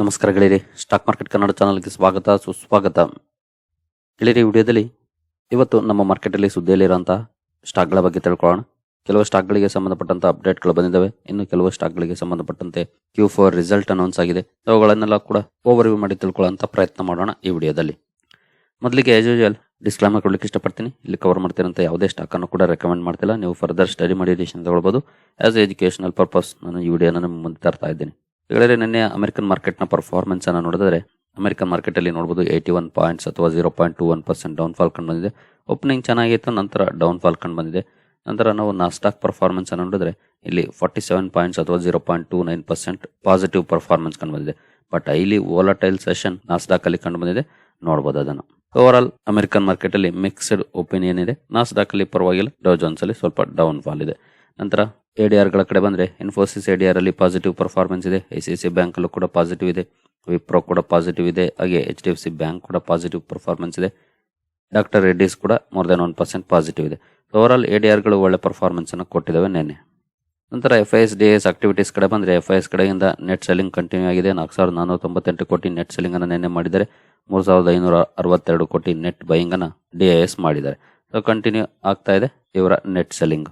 ನಮಸ್ಕಾರ ಗೆಳೆಯರಿ. Stock market Kannada ಚಾನಲ್ಗೆ ಸ್ವಾಗತ, ಸುಸ್ವಾಗತ. ಗೆಳೆಯರಿ ವಿಡಿಯೋದಲ್ಲಿ ಇವತ್ತು ನಮ್ಮ ಮಾರ್ಕೆಟಲ್ಲಿ ಸುದ್ದಿಯಲ್ಲಿರುವಂತಹ ಸ್ಟಾಕ್ಗಳ ಬಗ್ಗೆ ತಿಳ್ಕೊಳ್ಳೋಣ. ಕೆಲವು ಸ್ಟಾಕ್ಗಳಿಗೆ ಸಂಬಂಧಪಟ್ಟಂತ ಅಪ್ಡೇಟ್ಗಳು ಬಂದಿದ್ದಾವೆ. ಇನ್ನು ಕೆಲವು ಸ್ಟಾಕ್ಗಳಿಗೆ ಸಂಬಂಧಪಟ್ಟಂತೆ ಕ್ಯೂ ಫೋರ್ ರಿಸಲ್ಟ್ ಅನೌನ್ಸ್ ಆಗಿದೆ. ಅವುಗಳನ್ನೆಲ್ಲ ಕೂಡ ಓವರ್ ವ್ಯೂ ಮಾಡಿ ತಿಳ್ಕೊಳ್ಳೋಂಥ ಪ್ರಯತ್ನ ಮಾಡೋಣ ಈ ವಿಡಿಯೋದಲ್ಲಿ. ಮೊದಲಿಗೆ ಆಸ್ ಯೂಶುವಲ್ ಡಿಸ್ಕ್ಲೈಮರ್ ಕೊಡ್ಲಿಕ್ಕೆ ಇಷ್ಟಪಡ್ತೀನಿ. ಇಲ್ಲಿ ಕವರ್ ಮಾಡ್ತಿರೋಂಥ ಯಾವುದೇ ಸ್ಟಾಕ್ ಅನ್ನು ಕೂಡ ರೆಕಮೆಂಡ್ ಮಾಡ್ತಿಲ್ಲ. ನೀವು ಫರ್ದರ್ ಸ್ಟಡಿ ಮಾಡಿ ಡಿಸಿಷನ್ ತಗೊಳ್ಬೋದು. ಆಸ್ ಎಜುಕೇಶನಲ್ ಪರ್ಪಸ್ ನಾನು ಈ ವಿಡಿಯೋನ ನಿಮ್ಮ ಮುಂದೆ ತರ್ತಾ ಇದ್ದೀನಿ. ಹೇಳಿದ್ರೆ ನಿನ್ನೆ ಅಮೆರಿಕನ್ ಮಾರ್ಕೆಟ್ನ ಪರ್ಫಾರ್ಮೆನ್ಸ್ ಅನ್ನು ನೋಡಿದ್ರೆ, ಅಮೆರಿಕನ್ ಮಾರ್ಕೆಟಲ್ಲಿ ನೋಡ್ಬೋದು ಏಯ್ಟಿ ಒನ್ ಪಾಯಿಂಟ್ಸ್ ಅಥವಾ zero point two one percent down fall ಕಂಡು ಬಂದಿದೆ. ಓಪನಿಂಗ್ ಚೆನ್ನಾಗಿತ್ತು, ನಂತರ ಡೌನ್ ಫಾಲ್ ಕಂಡು ಬಂದಿದೆ. ನಂತರ ನಾವು ನಾಸ್ಟಾಕ್ ಪರ್ಫಾರ್ಮೆನ್ಸ್ ಅನ್ನು ನೋಡಿದ್ರೆ, ಇಲ್ಲಿ ಫಾರ್ಟಿ ಸೆವೆನ್ ಪಾಯಿಂಟ್ಸ್ ಅಥವಾ zero point two nine percent positive performance ಕಂಡು ಬಂದಿದೆ. But highly volatile session Nasdaq ಅಲ್ಲಿ ಕಂಡು ಬಂದಿದೆ. ನೋಡಬಹುದು ಅದನ್ನು. ಓವರ್ ಆಲ್ ಅಮೆರಿಕನ್ ಮಾರ್ಕೆಟ್ ಅಲ್ಲಿ ಮಿಕ್ಸ್ಡ್ ಒಪಿನಿಯನ್ ಇದೆ. ನಾಸ್ಡಾಕ್ ಅಲ್ಲಿ ಪರವಾಗಿಲ್ಲ ಡೌ ಜೋನ್ಸ್ ಅಲ್ಲಿ ಸ್ವಲ್ಪ ಡೌನ್ ಫಾಲ್ ಇದೆ. ನಂತರ ಎಡಿಆರ್ಗಳ ಕಡೆ ಬಂದ್ರೆ ಇನ್ಫೋಸಿಸ್ ಎಡಿಆರ್ ಅಲ್ಲಿ ಪಾಸಿಟಿವ್ ಪರ್ಫಾರ್ಮೆನ್ಸ್ ಇದೆ ಐ ಸಿ ಸಿ ಬ್ಯಾಂಕ್ ಅಲ್ಲೂ ಕೂಡ ಪಾಸಿಟಿವ್ ಇದೆ ವಿಪ್ರೋ ಕೂಡ ಪಾಸಿಟಿವ್ ಇದೆ, ಹಾಗೆ H D F C bank ಕೂಡ ಪಾಸಿಟಿವ್ ಪರ್ಫಾರ್ಮೆನ್ಸ್ ಇದೆ. ಡಾಕ್ಟರ್ ರೆಡ್ಡಿಸ್ ಕೂಡ more than one percent positive ಇದೆ. ಓವರ್ ಆಲ್ ಎಡಿಆರ್ಗಳು ಒಳ್ಳೆ ಪರ್ಫಾರ್ಮೆನ್ಸ್ ಅನ್ನು ಕೊಟ್ಟಿದ್ದಾವೆ ನಿನ್ನೆ. ನಂತರ F I S D S activities ಕಡೆ ಬಂದರೆ ಎಫ್ ಐ ಎಸ್ ಕಡೆಯಿಂದ ನೆಟ್ ಸೆಲ್ಲಿಂಗ್ ಕಂಟಿನ್ಯೂ ಆಗಿದೆ. ನಾಲ್ಕು ಸಾವಿರದ ನಾನ್ನೂರ ತೊಂಬತ್ತೆಂಟು ಕೋಟಿ ನೆಟ್ ಸೆಲ್ಲಿಂಗನ್ನು ನಿನ್ನೆ ಮಾಡಿದ್ದಾರೆ. ಮೂರು ಸಾವಿರದ ಐನೂರ ಅರವತ್ತೆರಡು ಕೋಟಿ ನೆಟ್ ಬೈಯಿಂಗನ್ನು ಡಿ ಐ ಎಸ್ ಮಾಡಿದ್ದಾರೆ. ಸೊ ಕಂಟಿನ್ಯೂ ಆಗ್ತಾ ಇದೆ ಇವರ ನೆಟ್ ಸೆಲ್ಲಿಂಗ್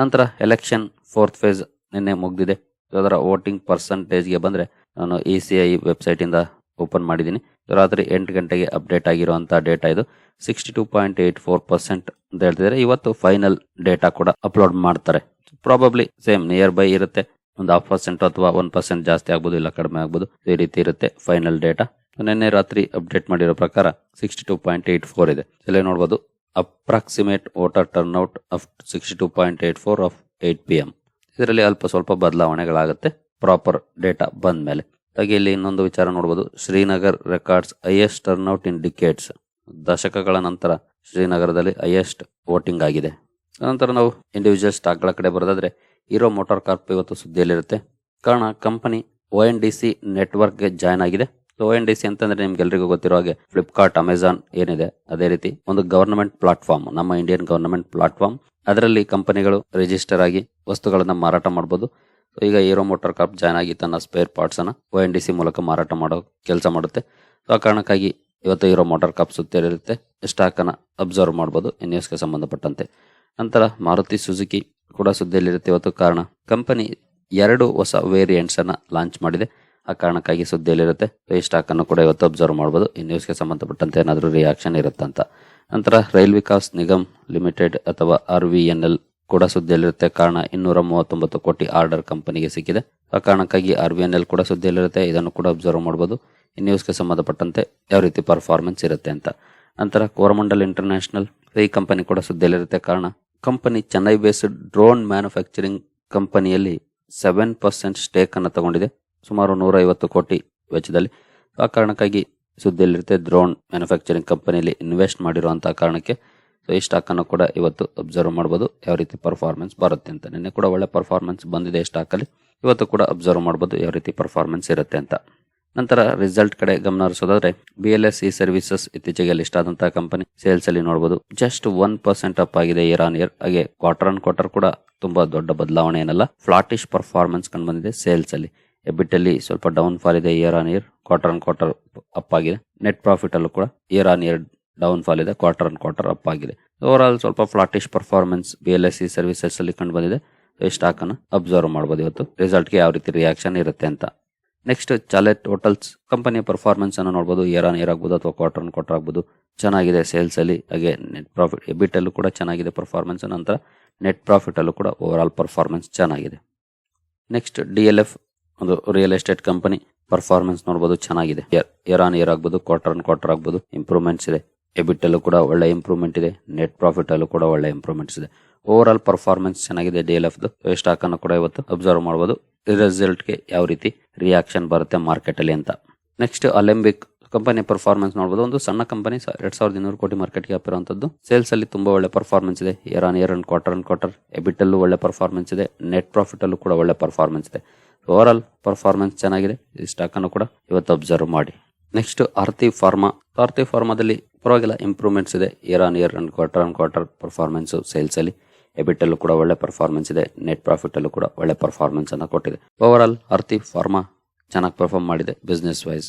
ನಂತರ ಎಲೆಕ್ಷನ್ ಫೋರ್ತ್ ಫೇಸ್ ನಿನ್ನೆ ಮುಗ್ದಿದೆ. ಅದರ ವೋಟಿಂಗ್ ಪರ್ಸೆಂಟೇಜ್ಗೆ ಬಂದ್ರೆ ನಾನು ಇ ಸಿ ಐ ವೆಬ್ಸೈಟ್ ಇಂದ ಓಪನ್ ಮಾಡಿದ್ದೀನಿ. ರಾತ್ರಿ ಎಂಟು ಗಂಟೆಗೆ ಅಪ್ಡೇಟ್ ಆಗಿರುವಂಥ ಡೇಟಾ ಇದು. Sixty two point eight four percent ಅಂತ ಹೇಳ್ತಿದ್ದಾರೆ. ಇವತ್ತು ಫೈನಲ್ ಡೇಟಾ ಕೂಡ ಅಪ್ಲೋಡ್ ಮಾಡ್ತಾರೆ. ಪ್ರಾಬಬ್ಲಿ ಸೇಮ್ ನಿಯರ್ ಬೈ ಇರುತ್ತೆ. ಒಂದು ಹಾಫ್ ಪರ್ಸೆಂಟ್ ಅಥವಾ ಒನ್ ಪರ್ಸೆಂಟ್ ಜಾಸ್ತಿ ಆಗ್ಬೋದು ಇಲ್ಲ ಕಡಿಮೆ ಆಗ್ಬೋದು. ಈ ರೀತಿ ಇರುತ್ತೆ ಫೈನಲ್ ಡೇಟಾ ನಿನ್ನೆ ರಾತ್ರಿ ಅಪ್ಡೇಟ್ ಮಾಡಿರೋ ಪ್ರಕಾರ sixty two point eight four ಇದೆ ಇಲ್ಲೇ ನೋಡ್ಬೋದು. Approximate voter turnout of sixty two point eight four of eight P M ಇದರಲ್ಲಿ ಅಲ್ಪ ಸ್ವಲ್ಪ ಬದಲಾವಣೆಗಳಾಗುತ್ತೆ. ಪ್ರಾಪರ್ ಡೇಟಾ ಬಂದ ಮೇಲೆ ಹಾಗೆ ಇಲ್ಲಿ ಇನ್ನೊಂದು ವಿಚಾರ ನೋಡ್ಬೋದು. Srinagar records highest turnout in decades ದಶಕಗಳ ನಂತರ ಶ್ರೀನಗರದಲ್ಲಿ ಹೈಯೆಸ್ಟ್ ವೋಟಿಂಗ್ ಆಗಿದೆ. ನಂತರ ನಾವು ಇಂಡಿವಿಜುವಲ್ ಸ್ಟಾಕ್ಗಳ ಕಡೆ ಬರೋದಾದ್ರೆ ಹೀರೋ ಮೋಟಾರ್ ಕಾರ್ಪ್ ಇವತ್ತು ಸುದ್ದಿಯಲ್ಲಿರುತ್ತೆ. ಕಾರಣ company O N D C ನೆಟ್ವರ್ಕ್ಗೆ ಜಾಯ್ನ್ ಆಗಿದೆ. ಒ ಎನ್ ಡಿ ಸಿ ಅಂತಂದ್ರೆ ನಿಮ್ಗೆಲ್ರಿಗೂ ಗೊತ್ತಿರೋ ಹಾಗೆ ಫ್ಲಿಪ್ಕಾರ್ಟ್ ಅಮೆಝಾನ್ ಏನಿದೆ, ಅದೇ ರೀತಿ ಒಂದು ಗವರ್ನಮೆಂಟ್ ಪ್ಲಾಟ್ಫಾರ್ಮ್ ನಮ್ಮ ಇಂಡಿಯನ್ ಗವರ್ನಮೆಂಟ್ ಪ್ಲಾಟ್ಫಾರ್ಮ್ ಅದರಲ್ಲಿ ಕಂಪನಿಗಳು ರಿಜಿಸ್ಟರ್ ಆಗಿ ವಸ್ತುಗಳನ್ನ ಮಾರಾಟ ಮಾಡಬಹುದು ಈಗ ಏರೋ ಮೋಟಾರ್ ಕಾರ್ಪ್ ಜಾಯ್ನ್ ಆಗಿ ತನ್ನ ಸ್ಪೇರ್ ಪಾರ್ಟ್ಸ್ ಅನ್ನ ಒ ಎನ್ ಡಿ ಸಿ ಮೂಲಕ ಮಾರಾಟ ಮಾಡೋ ಕೆಲಸ ಮಾಡುತ್ತೆ. ಸೊ ಆ ಕಾರಣಕ್ಕಾಗಿ ಇವತ್ತು ಇರೋ ಮೋಟಾರ್ ಕಾಪ್ ಸುತ್ತಿರುತ್ತೆ ಸ್ಟಾಕ್ ಅನ್ನ ಅಬ್ಸರ್ವ್ ಮಾಡಬಹುದು ನ್ಯೂಸ್ಗೆ ಸಂಬಂಧಪಟ್ಟಂತೆ. ನಂತರ ಮಾರುತಿ ಸುಜುಕಿ ಕೂಡ ಸುದ್ದಿಯಲ್ಲಿರುತ್ತೆ. ಇವತ್ತು ಕಾರಣ ಕಂಪನಿ ಎರಡು ಹೊಸ ವೇರಿಯಂಟ್ಸ್ ಅನ್ನ ಲಾಂಚ್ ಮಾಡಿದೆ. ಆ ಕಾರಣಕ್ಕಾಗಿ ಸುದ್ದಿಯಲ್ಲಿರುತ್ತೆ. ಈ ಸ್ಟಾಕ್ ಅನ್ನು ಕೂಡ ಇವತ್ತು ಅಬ್ಸರ್ವ್ ಮಾಡಬಹುದು ಈ ನ್ಯೂಸ್ಗೆ ಸಂಬಂಧಪಟ್ಟಂತೆ ಏನಾದರೂ ರಿಯಾಕ್ಷನ್ ಇರುತ್ತಂತ ನಂತರ ರೈಲ್ ವಿಕಾಸ್ ನಿಗಮ್ ಲಿಮಿಟೆಡ್ ಅಥವಾ ಆರ್ ವಿ ಎನ್ ಎಲ್ ಕೂಡ ಸುದ್ದಿಯಲ್ಲಿರುತ್ತೆ. ಕಾರಣ ಇನ್ನೂರ ಮೂವತ್ತೊಂಬತ್ತು ಕೋಟಿ ಆರ್ಡರ್ ಕಂಪನಿಗೆ ಸಿಕ್ಕಿದೆ. ಆ ಕಾರಣಕ್ಕಾಗಿ ಆರ್ ವಿ ಎನ್ ಎಲ್ ಕೂಡ ಸುದ್ದಿಯಲ್ಲಿರುತ್ತೆ. ಇದನ್ನು ಕೂಡ ಅಬ್ಸರ್ವ್ ಮಾಡಬಹುದು ಈ ನ್ಯೂಸ್ಗೆ ಸಂಬಂಧಪಟ್ಟಂತೆ ಯಾವ ರೀತಿ ಪರ್ಫಾರ್ಮೆನ್ಸ್ ಇರುತ್ತೆ ಅಂತ. ನಂತರ ಕೋರಮಂಡಲ್ ಇಂಟರ್ನ್ಯಾಷನಲ್ ಈ ಕಂಪನಿ ಕೂಡ ಸುದ್ದಿಯಲ್ಲಿರುತ್ತೆ. ಕಾರಣ company Chennai based drone manufacturing ಕಂಪನಿಯಲ್ಲಿ ಸೆವೆನ್ ಪರ್ಸೆಂಟ್ ಸ್ಟೇಕ್ ಅನ್ನು ತಗೊಂಡಿದೆ. ಸುಮಾರು ನೂರ ಐವತ್ತು ಕೋಟಿ ವೆಚ್ಚದಲ್ಲಿ. ಆ ಕಾರಣಕ್ಕಾಗಿ ಸುದ್ದಿಯಲ್ಲಿರುತ್ತೆ ಡ್ರೋನ್ ಮ್ಯಾನುಫ್ಯಾಕ್ಚರಿಂಗ್ ಕಂಪನಿಯಲ್ಲಿ ಇನ್ವೆಸ್ಟ್ ಮಾಡಿರುವಂತಹ ಕಾರಣಕ್ಕೆ. ಸೊ ಈ ಸ್ಟಾಕ್ ಅನ್ನು ಕೂಡ ಇವತ್ತು ಅಬ್ಸರ್ವ್ ಮಾಡಬಹುದು ಯಾವ ರೀತಿ ಪರ್ಫಾರ್ಮೆನ್ಸ್ ಬರುತ್ತೆ ಅಂತ. ನಿನ್ನೆ ಕೂಡ ಒಳ್ಳೆ ಪರ್ಫಾರ್ಮೆನ್ಸ್ ಬಂದಿದೆ ಸ್ಟಾಕಲ್ಲಿ ಇವತ್ತು ಕೂಡ ಅಬ್ಸರ್ವ್ ಮಾಡಬಹುದು ಯಾವ ರೀತಿ ಪರ್ಫಾರ್ಮೆನ್ಸ್ ಇರುತ್ತೆ ಅಂತ. ನಂತರ ರಿಸಲ್ಟ್ ಕಡೆ ಗಮನ ಹರಿಸೋದಾದ್ರೆ B L S E services ಇತ್ತೀಚೆಗೆ ಲಿಸ್ಟ್ ಆದಂತಹ ಕಂಪನಿ ಸೇಲ್ಸ್ ಅಲ್ಲಿ ನೋಡಬಹುದು ಜಸ್ಟ್ ಒನ್ ಪರ್ಸೆಂಟ್ ಅಪ್ ಆಗಿದೆ ಇಯರ್ ಆನ್ ಇಯರ್ ಹಾಗೆ ಕ್ವಾರ್ಟರ್ ಆನ್ ಕ್ವಾರ್ಟರ್ ಕೂಡ ತುಂಬಾ ದೊಡ್ಡ ಬದಲಾವಣೆ ಏನಲ್ಲ. ಫ್ಲಾಟಿಶ್ ಪರ್ಫಾರ್ಮೆನ್ಸ್ ಕಂಡು ಬಂದಿದೆ ಸೇಲ್ಸ್ ಅಲ್ಲಿ. ಎಬಿಟ್ ಅಲ್ಲಿ ಸ್ವಲ್ಪ ಡೌನ್ ಫಾಲ್ ಇದೆ year on year quarter on quarter up ಆಗಿದೆ. ನೆಟ್ ಪ್ರಾಫಿಟ್ ಅಲ್ಲೂ ಕೂಡ year on year down fall ಇದೆ ಕ್ವಾರ್ಟರ್ ಆನ್ ಕ್ವಾರ್ಟರ್ ಅಪ್ ಆಗಿದೆ. ಓವರ್ ಆಲ್ ಸ್ವಲ್ಪ flattish performance B L S C services ಅಲ್ಲಿ ಕಂಡು ಬಂದಿದೆ. ಈ ಸ್ಟಾಕ್ ಅನ್ನು ಅಬ್ಸರ್ವ್ ಮಾಡಬಹುದು ಇವತ್ತು. ರಿಸಲ್ಟ್ಗೆ ಯಾವ ರೀತಿ ರಿಯಾಕ್ಷನ್ ಇರುತ್ತೆ ಅಂತ. ನೆಕ್ಸ್ಟ್ ಚಾಲೆಟ್ ಹೋಟೆಲ್ಸ್ ಕಂಪನಿಯ ಪರ್ಫಾರ್ಮೆನ್ಸ್ ಅನ್ನು ನೋಡಬಹುದು ಇಯರ್ ಆನ್ ಇಯರ್ ಆಗ್ಬೋದು ಅಥವಾ ಕ್ವಾರ್ಟರ್ ಆನ್ ಕ್ವಾರ್ಟರ್ ಆಗ್ಬೋದು. ಚೆನ್ನಾಗಿದೆ ಸೇಲ್ಸ್ ಅಲ್ಲಿ. ಹಾಗೆ ನೆಟ್ ಪ್ರಾಫಿಟ್ ಎಬಿಟ್ ಅಲ್ಲೂ ಕೂಡ ಚೆನ್ನಾಗಿದೆ ಪರ್ಫಾರ್ಮೆನ್ಸ್ ನಂತರ ನೆಟ್ ಪ್ರಾಫಿಟ್ ಅಲ್ಲೂ ಕೂಡ ಓವರ್ ಆಲ್ ಪರ್ಫಾರ್ಮೆನ್ಸ್ ಚೆನ್ನಾಗಿದೆ. ನೆಕ್ಸ್ಟ್ ಡಿ ಎಲ್ ಎಫ್ ಒಂದು ರಿಯಲ್ ಎಸ್ಟೇಟ್ ಕಂಪನಿ ಪರ್ಫಾರ್ಮೆನ್ಸ್ ನೋಡಬಹುದು ಚೆನ್ನಾಗಿದೆ. ಇಯರ್ ಆನ್ ಇಯರ್ ಆಗ್ಬೋದು ಕ್ವಾರ್ಟರ್ ಆನ್ ಕ್ವಾರ್ಟರ್ ಆಗ್ಬೋದು ಇಂಪ್ರೂವ್ಮೆಂಟ್ಸ್ ಇದೆ. ಎಬಿಟ್ ಅಲ್ಲೂ ಕೂಡ ಒಳ್ಳೆ ಇಂಪ್ರೂವ್ಮೆಂಟ್ ಇದೆ. ನೆಟ್ ಪ್ರಾಫಿಟ್ ಅಲ್ಲೂ ಕೂಡ ಒಳ್ಳೆ ಇಂಪ್ರೂವ್ಮೆಂಟ್ಸ್ ಇದೆ. ಓವರ್ ಆಲ್ ಪರ್ಫಾರ್ಮೆನ್ಸ್ ಚೆನ್ನಾಗಿದೆ ಡಿ ಎಲ್ ಎಫ್ ಸ್ಟಾಕ್ ಅನ್ನು ಕೂಡ ಇವತ್ತು ಅಬ್ಸರ್ವ್ ಮಾಡಬಹುದು ರಿಸಲ್ಟ್ಗೆ ಯಾವ ರೀತಿ ರಿಯಾಕ್ಷನ್ ಬರುತ್ತೆ ಮಾರ್ಕೆಟ್ ಅಲ್ಲಿ ಅಂತ. ನೆಕ್ಸ್ಟ್ ಅಲೆಂಬಿಕ್ ಕಂಪನಿ ಪರ್ಫಾರ್ಮೆನ್ಸ್ ನೋಡಬಹುದು ಒಂದು ಸಣ್ಣ ಕಂಪನಿ ಎರಡ್ ಸಾವಿರದ ಇನ್ನೂರು ಕೋಟಿ ಮಾರ್ಕೆಟ್ಗೆ ಹಾಕಿರುವಂತದ್ದು ಸೇಲ್ಸ್ ಅಲ್ಲಿ ತುಂಬಾ ಒಳ್ಳೆ ಪರ್ಫಾರ್ಮೆನ್ಸ್ ಇದೆ. Year on year and quarter and quarter EBIT ಅಲ್ಲೂ ಒಳ್ಳೆ ಪರ್ಫಾರ್ಮೆನ್ಸ್ ಇದೆ. ನೆಟ್ ಪ್ರಾಫಿಟ್ ಅಲ್ಲೂ ಕೂಡ ಒಳ್ಳೆ ಪರ್ಫಾರ್ಮೆನ್ಸ್ ಇದೆ. ಓವರ್ ಆಲ್ ಪರ್ಫಾರ್ಮೆನ್ಸ್ ಚೆನ್ನಾಗಿದೆ. ಈ ಸ್ಟಾಕ್ ಅನ್ನು ಕೂಡ ಇವತ್ತು ಅಬ್ಸರ್ವ್ ಮಾಡಿ. ನೆಕ್ಸ್ಟ್ ಆರ್ತಿ ಫಾರ್ಮಾ ಆರ್ತಿ ಫಾರ್ಮಾದಲ್ಲಿ ಪರವಾಗಿಲ್ಲ ಇಂಪ್ರೂವ್ಮೆಂಟ್ಸ್ ಇದೆ. Year on year and quarter on quarter performance sales ಅಲ್ಲಿ ಎಬಿಟ್ ಅಲ್ಲೂ ಕೂಡ ಒಳ್ಳೆ ಪರ್ಫಾರ್ಮೆನ್ಸ್ ಇದೆ. ನೆಟ್ ಪ್ರಾಫಿಟ್ ಅಲ್ಲೂ ಕೂಡ ಒಳ್ಳೆ ಪರ್ಫಾರ್ಮೆನ್ಸ್ ಅನ್ನು ಕೊಟ್ಟಿದೆ. ಓವರ್ ಆಲ್ ಆರ್ತಿ ಫಾರ್ಮಾ ಚೆನ್ನಾಗಿ ಪರ್ಫಾರ್ಮ್ ಮಾಡಿದೆ business wise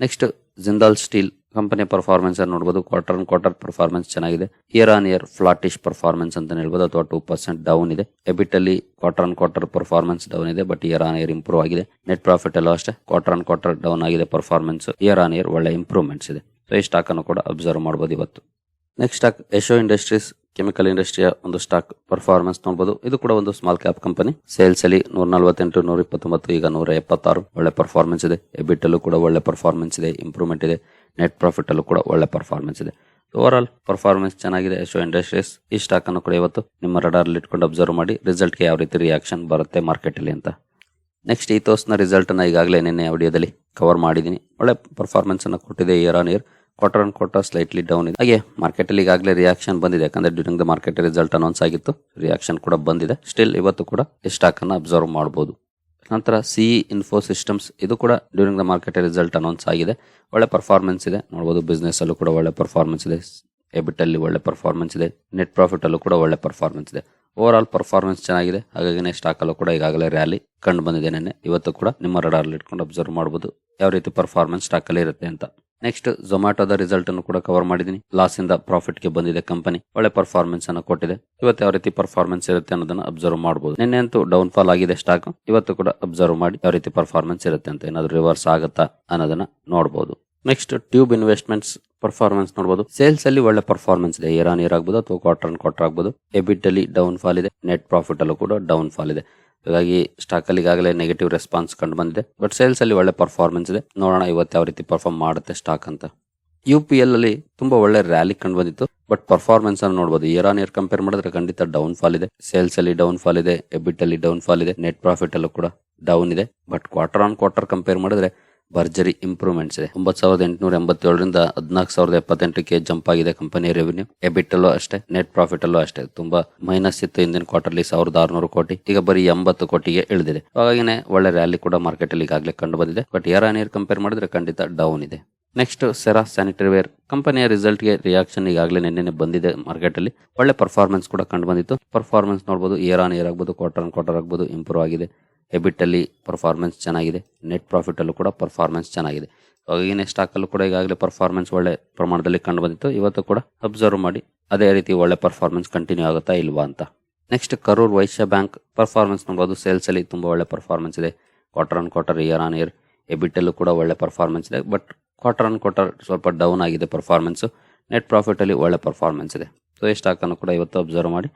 next Jindal steel ಕಂಪನಿಯ ಪರ್ಫಾರ್ಮೆನ್ಸ್ ಅನ್ನು ನೋಡಬಹುದು ಕ್ವಾರ್ಟರ್ ಅಂಡ್ ಕ್ವಾರ್ಟರ್ ಪರ್ಫಾರ್ಮೆನ್ಸ್ ಚೆನ್ನಾಗಿದೆ. Year on year flattish performance ಅಂತ ಹೇಳ್ಬೋದು. ಅಥವಾ ಟೂ ಪರ್ಸೆಂಟ್ ಡೌನ್ ಇದೆ. ಎಬಿಟ್ ಅಲ್ಲಿ quarter on quarter performance down ಇದೆ. But year on year improve ಆಗಿದೆ. ನೆಟ್ ಪ್ರಾಫಿಟ್ ಅಲ್ಲೂ ಅಷ್ಟೇ. ಕ್ವಾರ್ಟರ್ ಅನ್ ಕ್ವಾರ್ಟರ್ ಡೌನ್ ಆಗಿದೆ ಪರ್ಫಾರ್ಮೆನ್ಸ್ ಇಯರ್ ಆನ್ ಇಯರ್ ಒಳ್ಳೆ ಇಂಪ್ರೂವ್ಮೆಂಟ್ಸ್ ಇದೆ. ಸೊ ಈ ಸ್ಟಾಕ್ ಅನ್ನು ಕೂಡ ಅಬ್ಸರ್ವ್ ಮಾಡಬಹುದು ಇವತ್ತು. Next stock Yasho industries chemical ಇಂಡಸ್ಟ್ರಿಯ ಒಂದು ಸ್ಟಾಕ್ ಪರ್ಫಾರ್ಮೆನ್ಸ್ ನೋಡಬಹುದು ಇದು ಕೂಡ ಒಂದು ಸ್ಮಾಲ್ ಕ್ಯಾಪ್ ಕಂಪನಿ ಸೇಲ್ಸ್ ಅಲ್ಲಿ ನೂರ ನಲವತ್ತೆಂಟು ನೂರ ಇಪ್ಪತ್ತೊಂಬತ್ತು ಈಗ ನೂರ ಎಪ್ಪತ್ತಾರು ಒಳ್ಳೆ ಪರ್ಫಾರ್ಮೆನ್ಸ್ ಇದೆ. ಎಬಿಟ್ ಅಲ್ಲೂ ಕೂಡ ಒಳ್ಳೆ ಪರ್ಫಾರ್ಮೆನ್ಸ್ ಇದೆ. ಇಂಪ್ರೂವ್ಮೆಂಟ್ ಇದೆ. ನೆಟ್ ಪ್ರಾಫಿಟ್ ಅಲ್ಲೂ ಕೂಡ ಒಳ್ಳೆ ಪರ್ಫಾರ್ಮೆನ್ಸ್ ಇದೆ. ಓವರ್ ಆಲ್ ಪರ್ಫಾರ್ಮೆನ್ಸ್ ಚೆನ್ನಾಗಿದೆ ಯಶೋ ಇಂಡಸ್ಟ್ರೀಸ್ ಈ ಸ್ಟಾಕ್ ಅನ್ನು ಕೂಡ ಇವತ್ತು ನಿಮ್ಮ ರಡಾರ್ ಇಟ್ಕೊಂಡು ಅಬ್ಸರ್ವ್ ಮಾಡಿ ರಿಸಲ್ಟ್ಗೆ ಯಾವ ರೀತಿ ರಿಯಾಕ್ಷನ್ ಬರುತ್ತೆ ಮಾರ್ಕೆಟ್ ಅಲ್ಲಿ ಅಂತ. ನೆಕ್ಸ್ಟ್ ಈ ತೋರ್ಸ್ನ ರಿಸಲ್ಟ್ ಅನ್ನ ಈಗಾಗಲೇ ನಿನ್ನೆ ವಿಡಿಯೋದಲ್ಲಿ ಕವರ್ ಮಾಡಿದ್ದೀನಿ. ಒಳ್ಳೆ ಪರ್ಫಾರ್ಮೆನ್ಸ್ ಅನ್ನು ಕೊಟ್ಟಿದೆ year on year quarter on quarter slightly down ಇದೆ. ಹಾಗೆ ಮಾರ್ಕೆಟ್ ಅಲ್ಲಿ ಈಗಾಗಲೇ ರಿಯಾಕ್ಷನ್ ಬಂದಿದೆ. ಯಾಕಂದ್ರೆ during the market result announce ಆಗಿತ್ತು. ರಿಯಾಕ್ಷನ್ ಕೂಡ ಬಂದಿದೆ. ಸ್ಟಿಲ್ ಇವತ್ತು ಕೂಡ ಸ್ಟಾಕ್ ಅನ್ನು ಅಬ್ಸರ್ವ್ ಮಾಡಬಹುದು. ನಂತರ ಸಿ ಇನ್ಫೋ ಸಿಸ್ಟಮ್ಸ್ ಇದು ಕೂಡ during the market result announce ಆಗಿದೆ. ಒಳ್ಳೆ ಪರ್ಫಾರ್ಮೆನ್ಸ್ ಇದೆ. ನೋಡಬಹುದು ಬಿಸ್ನೆಸ್ ಅಲ್ಲೂ ಕೂಡ ಒಳ್ಳೆ ಪರ್ಫಾರ್ಮೆನ್ಸ್ ಇದೆ. ಎಬಿಟ್ ಅಲ್ಲಿ ಒಳ್ಳೆ ಪರ್ಫಾರ್ಮೆನ್ಸ್ ಇದೆ. ನೆಟ್ ಪ್ರಾಫಿಟ್ ಅಲ್ಲೂ ಕೂಡ ಒಳ್ಳೆ ಪರ್ಫಾರ್ಮೆನ್ಸ್ ಇದೆ. ಓವರ್ ಆಲ್ ಪರ್ಫಾರ್ಮೆನ್ಸ್ ಚೆನ್ನಾಗಿದೆ. ಹಾಗಾಗಿ ಸ್ಟಾಕ್ ಅಲ್ಲೂ ಕೂಡ ಈಗಾಗಲೇ ರ್ಯಾಲಿ ಕಂಡು ಬಂದಿದೆ ನೆನ್ನೆ. ಇವತ್ತು ಕೂಡ ನಿಮ್ಮ ರಡಾರ್ ಇಟ್ಕೊಂಡು ಅಬ್ಸರ್ವ್ ಮಾಡಬಹುದು. ಯಾವ ರೀತಿ ಪರ್ಫಾರ್ಮೆನ್ಸ್ ಸ್ಟಾಕ್ ಅಲ್ಲಿ ಇರುತ್ತೆ ಅಂತ. ನೆಕ್ಸ್ಟ್ ಝೊಮ್ಯಾಟೋದ ರಿಸಲ್ಟ್ ಅನ್ನು ಕೂಡ ಕವರ್ ಮಾಡಿದೀನಿ ಲಾಸ್ ಇಂದ ಪ್ರಾಫಿಟ್ಗೆ ಬಂದಿದೆ ಕಂಪನಿ ಒಳ್ಳೆ ಪರ್ಫಾರ್ಮೆನ್ಸ್ ಅನ್ನು ಕೊಟ್ಟಿದೆ. ಇವತ್ತು ಯಾವ ರೀತಿ ಪರ್ಫಾರ್ಮೆನ್ಸ್ ಇರುತ್ತೆ ಅನ್ನೋದನ್ನ ಅಬ್ಸರ್ವ್ ಮಾಡಬಹುದು ನಿನ್ನೆ ಅಂತೂ ಡೌನ್ ಫಾಲ್ ಆಗಿದೆ ಸ್ಟಾಕ್ ಇವತ್ತು ಕೂಡ ಅಬ್ಸರ್ವ್ ಮಾಡಿ ಯಾವ ರೀತಿ ಪರ್ಫಾರ್ಮೆನ್ಸ್ ಇರುತ್ತೆ ಅಂತ ಏನಾದ್ರು ರಿವರ್ಸ್ ಆಗುತ್ತಾ ಅನ್ನೋದನ್ನ ನೋಡಬಹುದು ನೆಕ್ಸ್ಟ್ ಟ್ಯೂಬ್ ಇನ್ವೆಸ್ಟ್ಮೆಂಟ್ಸ್ ಪರ್ಫಾರ್ಮೆನ್ಸ್ ನೋಡಬಹುದು ಸೇಲ್ಸ್ ಅಲ್ಲಿ ಒಳ್ಳೆ ಪರ್ಫಾರ್ಮೆನ್ಸ್ ಇದೆ. ಇಯರ್ ಆನ್ ಇಯರ್ ಅಥವಾ ಕ್ವಾರ್ಟರ್ ಆನ್ ಕ್ವಾರ್ಟರ್ ಆಗಬಹುದು ಎಬಿಟ್ ಅಲ್ಲಿ ಡೌನ್ ಫಾಲ್ ಇದೆ. ನೆಟ್ ಪ್ರಾಫಿಟ್ ಅಲ್ಲೂ ಕೂಡ ಡೌನ್ ಫಾಲ್ ಇದೆ. ಹಾಗಾಗಿ ಸ್ಟಾಕ್ ಅಲ್ಲಿ ಈಗಾಗಲೇ ನೆಗೆಟಿವ್ ರೆಸ್ಪಾನ್ಸ್ ಕಂಡು ಬಂದಿದೆ. ಬಟ್ ಸೇಲ್ಸ್ ಅಲ್ಲಿ ಒಳ್ಳೆ ಪರ್ಫಾರ್ಮೆನ್ಸ್ ಇದೆ. ನೋಡೋಣ ಇವತ್ತು ಯಾವ ರೀತಿ ಪರ್ಫಾರ್ಮ್ ಮಾಡುತ್ತೆ ಸ್ಟಾಕ್ ಅಂತ. ಯು ಪಿ ಎಲ್ ಅಲ್ಲಿ ತುಂಬಾ ಒಳ್ಳೆ ರ್ಯಾಲಿ ಕಂಡು ಬಂದಿತ್ತು. ಬಟ್ ಪರ್ಫಾರ್ಮೆನ್ಸ್ ಅನ್ನು ನೋಡಬಹುದು ಇಯರ್ ಆನ್ ಇಯರ್ ಕಂಪೇರ್ ಮಾಡಿದ್ರೆ ಖಂಡಿತ ಡೌನ್ ಫಾಲ್ ಇದೆ. ಸೇಲ್ಸ್ ಅಲ್ಲಿ ಡೌನ್ ಫಾಲ್ ಇದೆ. ಎಬಿಟ್ ಅಲ್ಲಿ ಡೌನ್ ಫಾಲ್ ಇದೆ. ನೆಟ್ ಪ್ರಾಫಿಟ್ ಅಲ್ಲೂ ಕೂಡ ಡೌನ್ ಇದೆ. But quarter on quarter compare ಮಾಡಿದ್ರೆ ಭರ್ಜರಿ ಇಂಪ್ರೂವ್ಮೆಂಟ್ಸ್ ಇದೆ. ಒಂಬತ್ತು ಸಾವಿರದ ಎಂಟುನೂರ ಎಂಬತ್ತೇಳರಿಂದ ಹದಿನಾಲ್ಕು ಸಾವಿರದ ಎಪ್ಪತ್ತೆಂಟಕ್ಕೆ ಜಂಪ್ ಆಗಿದೆ ಕಂಪನಿ ರೆವೆನ್ಯೂ ಎಬಿಟ್ ಅಲ್ಲೂ ಅಷ್ಟೇ ನೆಟ್ ಪ್ರಾಫಿಟ್ ಅಲ್ಲೂ ಅಷ್ಟೇ. ತುಂಬಾ ಮೈನಸ್ ಇತ್ತು ಹಿಂದಿನ ಕ್ವಾರ್ಟರ್ಲಿ ಸಾವಿರದ ಆರುನೂರು ಕೋಟಿ. ಈಗ ಬರೀ ಎಂಬತ್ತು ಕೋಟಿಗೆ ಇಳಿದಿದೆ. ಹಾಗಾಗಿನೇ ಒಳ್ಳೆ ರ್ಯಾಲಿ ಕೂಡ ಮಾರ್ಕೆಟ್ ಅಲ್ಲಿ ಈಗಾಗಲೇ ಕಂಡು ಬಂದಿದೆ but year on year compare ಮಾಡಿದ್ರೆ ಖಂಡಿತ ಡೌನ್ ಇದೆ. ನೆಕ್ಸ್ಟ್ ಸೆರಾ ಸ್ಯಾನಿಟರಿ ವೇರ್ ಕಂಪನಿಯ ರಿಸಲ್ಟ್ಗೆ ರಿಯಾಕ್ಷನ್ ಈಗಾಗಲೇ ನಿನ್ನೆ ಬಂದಿದೆ ಮಾರ್ಕೆಟ್ ಅಲ್ಲಿ. ಒಳ್ಳೆ ಪರ್ಫಾರ್ಮೆನ್ಸ್ ಕೂಡ ಕಂಡು ಬಂದಿತ್ತು ಪರ್ಫಾರ್ಮೆನ್ಸ್ ನೋಡಬಹುದು ಇಯರ್ ಆನ್ ಇಯರ್ ಆಗ್ಬೋದು ಕ್ವಾರ್ಟರ್ ಆನ್ ಕ್ವಾರ್ಟರ್ ಆಗ್ಬೋದು ಇಂಪ್ರೂವ್ ಆಗಿದೆ. ಎಬಿಟ್ ಅಲ್ಲಿ ಪರ್ಫಾರ್ಮೆನ್ಸ್ ಚೆನ್ನಾಗಿದೆ ನೆಟ್ ಪ್ರಾಫಿಟಲ್ಲೂ ಕೂಡ ಪರ್ಫಾರ್ಮೆನ್ಸ್ ಚೆನ್ನಾಗಿದೆ. ಹಾಗಾಗಿ ಸ್ಟಾಕಲ್ಲೂ ಕೂಡ ಈಗಾಗಲೇ ಪರ್ಫಾರ್ಮೆನ್ಸ್ ಒಳ್ಳೆ ಪ್ರಮಾಣದಲ್ಲಿ ಕಂಡು ಬಂದಿತ್ತು. ಇವತ್ತು ಕೂಡ ಅಬ್ಸರ್ವ್ ಮಾಡಿ ಅದೇ ರೀತಿ ಒಳ್ಳೆ ಪರ್ಫಾರ್ಮೆನ್ಸ್ ಕಂಟಿನ್ಯೂ ಆಗುತ್ತಾ ಇಲ್ವಾ ಅಂತ. Next Karur Vysya bank performance ನೋಡ್ಬೋದು. ಸೇಲ್ಸಲ್ಲಿ ತುಂಬಾ ಒಳ್ಳೆ ಪರ್ಫಾರ್ಮೆನ್ಸ್ ಇದೆ. Quarter on quarter year on year ಎಬಿಟಲ್ಲೂ ಕೂಡ ಒಳ್ಳೆ ಪರ್ಫಾರ್ಮೆನ್ಸ್ ಇದೆ. ಬಟ್ ಕ್ವಾರ್ಟರ್ ಆನ್ ಕ್ವಾರ್ಟರ್ ಸ್ವಲ್ಪ ಡೌನ್ ಆಗಿದೆ ಪರ್ಫಾರ್ಮೆನ್ಸು ನೆಟ್ ಪ್ರಾಫಿಟಲ್ಲಿ ಒಳ್ಳೆ ಪರ್ಫಾರ್ಮೆನ್ಸ್ ಇದೆ. ಸೊ ಈ ಸ್ಟಾಕ್ ಅನ್ನು ಕೂಡ ಇವತ್ತು ಅಬ್ಸರ್ವ್ ಮಾಡಿ.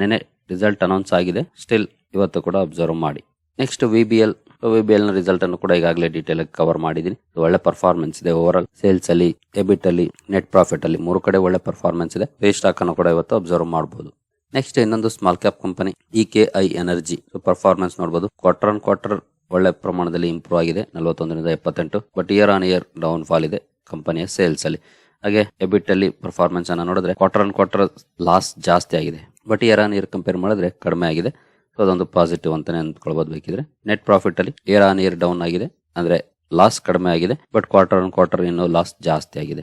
ನಿನ್ನೆ ರಿಸಲ್ಟ್ ಅನೌನ್ಸ್ ಆಗಿದೆ. ಸ್ಟಿಲ್ ಇವತ್ತು ಕೂಡ ಅಬ್ಸರ್ವ್ ಮಾಡಿ. Next V B L V B ಎಲ್ನ ರಿಸಲ್ಟ್ ಅನ್ನು ಕೂಡ ಈಗಾಗಲೇ ಡೀಟೇಲ್ ಆಗಿ ಕವರ್ ಮಾಡಿದೀನಿ ಒಳ್ಳೆ ಪರ್ಫಾರ್ಮೆನ್ಸ್ ಇದೆ. ಓವರ್ ಆಲ್ ಸೇಲ್ಸ್ ಅಲ್ಲಿ ಎಬಿಟ್ ಅಲ್ಲಿ ನೆಟ್ ಪ್ರಾಫಿಟ್ ಅಲ್ಲಿ ಮೂರು ಕಡೆ ಒಳ್ಳೆ ಪರ್ಫಾರ್ಮೆನ್ಸ್ ಇದೆ. ವೇ ಸ್ಟಾಕ್ ಅನ್ನು ಕೂಡ ಇವತ್ತು ಅಬ್ಸರ್ವ್ ಮಾಡಬಹುದು ನೆಕ್ಸ್ಟ್ ಇನ್ನೊಂದು small cap company E K I energy performance ನೋಡಬಹುದು ಕ್ವಾರ್ಟರ್ ಆನ್ ಕ್ವಾರ್ಟರ್ ಒಳ್ಳೆ ಪ್ರಮಾಣದಲ್ಲಿ ಇಂಪ್ರೂವ್ ಆಗಿದೆ. ನಲವತ್ತೊಂದರಿಂದ ಎಪ್ಪತ್ತೆಂಟು. But year on year down fall ಇದೆ ಕಂಪನಿಯ ಸೇಲ್ಸ್ ಅಲ್ಲಿ. ಹಾಗೆ ಎಬಿಟ್ ಅಲ್ಲಿ ಪರ್ಫಾರ್ಮೆನ್ಸ್ ಅನ್ನು ನೋಡಿದ್ರೆ ಕ್ವಾರ್ಟರ್ ಆನ್ ಕ್ವಾರ್ಟರ್ ಲಾಸ್ ಜಾಸ್ತಿ ಆಗಿದೆ. But year on year compare ಮಾಡಿದ್ರೆ ಕಡಿಮೆ ಆಗಿದೆ. ಸೊ ಅದೊಂದು ಪಾಸಿಟಿವ್ ಅಂತಾನೆ ಅಂದ್ಕೊಳ್ಬೋದು ಬೇಕಿದ್ರೆ. ನೆಟ್ ಪ್ರಾಫಿಟ್ ಅಲ್ಲಿ ಇಯರ್ ಆನ್ ಇಯರ್ ಡೌನ್ ಆಗಿದೆ. ಅಂದ್ರೆ ಲಾಸ್ ಕಡಿಮೆ ಆಗಿದೆ. ಬಟ್ ಕ್ವಾರ್ಟರ್ ಆನ್ ಕ್ವಾರ್ಟರ್ ಇನ್ನೂ ಲಾಸ್ ಜಾಸ್ತಿ ಆಗಿದೆ.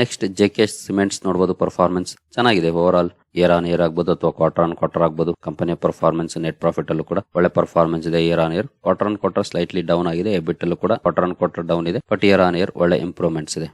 ನೆಕ್ಸ್ಟ್ ಜೆ ಕೆ ಸಿಮೆಂಟ್ಸ್ ನೋಡಬಹುದು ಪರ್ಫಾರ್ಮೆನ್ಸ್ ಚೆನ್ನಾಗಿದೆ. Over all year on year ಆಗ್ಬೋದು ಅಥವಾ ಕ್ವಾರ್ಟರ್ ಆನ್ ಕ್ವಾರ್ಟರ್ ಆಗ್ಬೋದು. ಕಂಪನಿಯ ಪರ್ಫಾರ್ಮೆನ್ಸ್ ನೆಟ್ ಪ್ರಾಫಿಟ್ ಅಲ್ಲೂ ಕೂಡ ಒಳ್ಳೆ ಪರ್ಫಾರ್ಮೆನ್ಸ್ ಇದೆ year on year quarter on quarter slightly down ಆಗಿದೆ. ಎಬಿಟ್ ಅಲ್ಲೂ ಕೂಡ ಕ್ವಾರ್ಟರ್ ಆನ್ ಕ್ವಾರ್ಟರ್ ಡೌನ್ ಇದೆ. ಬಟ್ ಏರ್ ಆನ್ ಇಯರ್ ಒಳ್ಳೆ ಇಂಪ್ರೂವ್ಮೆಂಟ್ಸ್ ಇದೆ.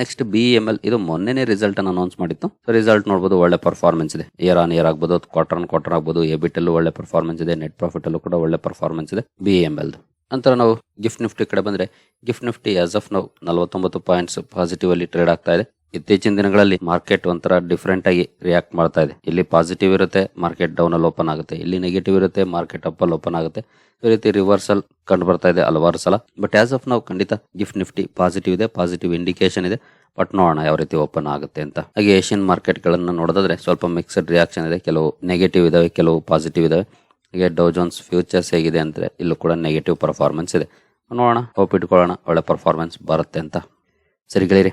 ನೆಕ್ಸ್ಟ್ ಬಿ ಎಂ ಎಲ್ ಇದು ಮೊನ್ನೆನೇ ರಿಸಲ್ಟ್ ಅನ್ನು ಅನೌನ್ಸ್ ಮಾಡಿತ್ತು. ರಿಸಲ್ಟ್ ನೋಡಬಹುದು ಒಳ್ಳೆ ಪರ್ಫಾರ್ಮೆನ್ಸ್ ಇದೆ. ಇಯರ್ ಆನ್ ಇಯರ್ ಆಗ್ಬೋದು ಕ್ವಾರ್ಟರ್ ಆನ್ ಕ್ವಾರ್ಟರ್ ಆಗ್ಬೋದು ಎಬಿಟ್ ಅಲ್ಲೂ ಒಳ್ಳೆ ಪರ್ಫಾರ್ಮೆನ್ಸ್ ಇದೆ ನೆಟ್ ಪ್ರಾಫಿಟ್ ಅಲ್ಲೂ ಕೂಡ ಒಳ್ಳೆ ಪರ್ಫಾರ್ಮೆನ್ಸ್ ಇದೆ. ಬಿ ಎಂ ಎಲ್ ನಂತರ ನಾವು ಗಿಫ್ಟ್ ನಿಫ್ಟಿ ಕಡೆ ಬಂದ್ರೆ ಗಿಫ್ಟ್ ನಿಫ್ಟಿ ಆಸ್ ಆಫ್ ನಾವು ನಲವತ್ತೊಂಬತ್ತು ಪಾಯಿಂಟ್ಸ್ ಪಾಸಿಟಿವ್ ಅಲ್ಲಿ ಟ್ರೇಡ್ ಆಗ್ತಾ ಇದೆ. ಇತ್ತೀಚಿನ ದಿನಗಳಲ್ಲಿ ಮಾರ್ಕೆಟ್ ಒಂಥರ ಡಿಫ್ರೆಂಟ್ ಆಗಿ ರಿಯಾಕ್ಟ್ ಮಾಡ್ತಾ ಇದೆ. ಇಲ್ಲಿ ಪಾಸಿಟಿವ್ ಇರುತ್ತೆ ಮಾರ್ಕೆಟ್ ಡೌನ್ ಅಲ್ಲಿ ಓಪನ್ ಆಗುತ್ತೆ. ಇಲ್ಲಿ ನೆಗೆಟಿವ್ ಇರುತ್ತೆ ಮಾರ್ಕೆಟ್ ಅಪ್ ಅಲ್ಲಿ ಓಪನ್ ಆಗುತ್ತೆ. ಈ ರೀತಿ ರಿವರ್ಸಲ್ ಕಂಡು ಬರ್ತಾ ಇದೆ ಹಲವಾರು ಸಲ. ಬಟ್ ಆಸ್ ಆಫ್ ನಾವು ಖಂಡಿತ ಗಿಫ್ಟ್ ನಿಫ್ಟಿ ಪಾಸಿಟಿವ್ ಇದೆ ಪಾಸಿಟಿವ್ ಇಂಡಿಕೇಶನ್ ಇದೆ. ಬಟ್ ನೋಡೋಣ ಯಾವ ರೀತಿ ಓಪನ್ ಆಗುತ್ತೆ ಅಂತ. ಹಾಗೆ ಏಷ್ಯನ್ ಮಾರ್ಕೆಟ್ ಗಳನ್ನ ನೋಡಿದ್ರೆ ಸ್ವಲ್ಪ ಮಿಕ್ಸ್ಡ್ ರಿಯಾಕ್ಷನ್ ಇದೆ. ಕೆಲವು ನೆಗೆಟಿವ್ ಇದಾವೆ, ಕೆಲವು ಪಾಸಿಟಿವ್ ಇದಾವೆ. ಹಾಗೆ ಡೌಜೋನ್ಸ್ ಫ್ಯೂಚರ್ಸ್ ಹೇಗಿದೆ ಅಂದ್ರೆ ಇಲ್ಲೂ ಕೂಡ ನೆಗೆಟಿವ್ ಪರ್ಫಾರ್ಮೆನ್ಸ್ ಇದೆ. ನೋಡೋಣ ಹೋಪ್ ಇಟ್ಕೊಳ್ಳೋಣ ಒಳ್ಳೆ ಪರ್ಫಾರ್ಮೆನ್ಸ್ ಬರುತ್ತೆ ಅಂತ. ಸರಿ ಗೆಳೆಯರಿ